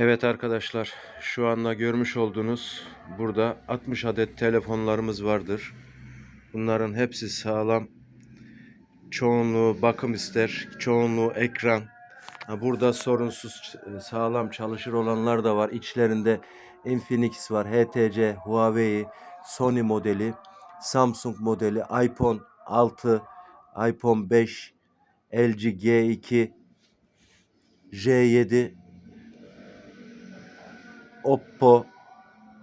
Evet arkadaşlar şu anda görmüş olduğunuz burada 60 adet telefonlarımız vardır. Bunların hepsi sağlam. Çoğunluğu bakım ister. Çoğunluğu ekran. Burada sorunsuz e, sağlam çalışır olanlar da var. İçlerinde Infinix var, HTC, Huawei, Sony modeli, Samsung modeli, iPhone 6, iPhone 5, LG G2, J7 Oppo,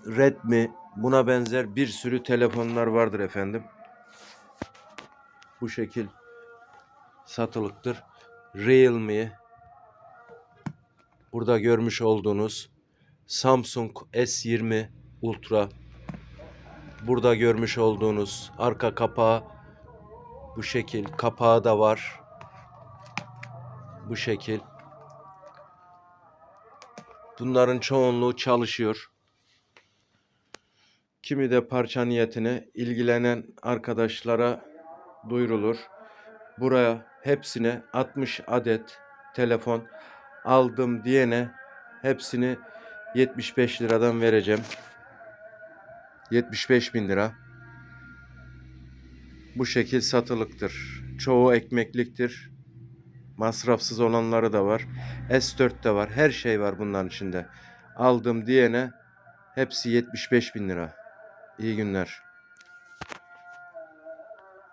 Redmi buna benzer bir sürü telefonlar vardır efendim. Bu şekil satılıktır. Realme burada görmüş olduğunuz Samsung S20 Ultra burada görmüş olduğunuz arka kapağı bu şekil kapağı da var. Bu şekil Bunların çoğunluğu çalışıyor. Kimi de parça niyetine ilgilenen arkadaşlara duyurulur. Buraya hepsine 60 adet telefon aldım diyene hepsini 75 liradan vereceğim. 75 bin lira. Bu şekil satılıktır. Çoğu ekmekliktir. Masrafsız olanları da var. S4 de var. Her şey var bunların içinde. Aldım diyene hepsi 75 bin lira. İyi günler.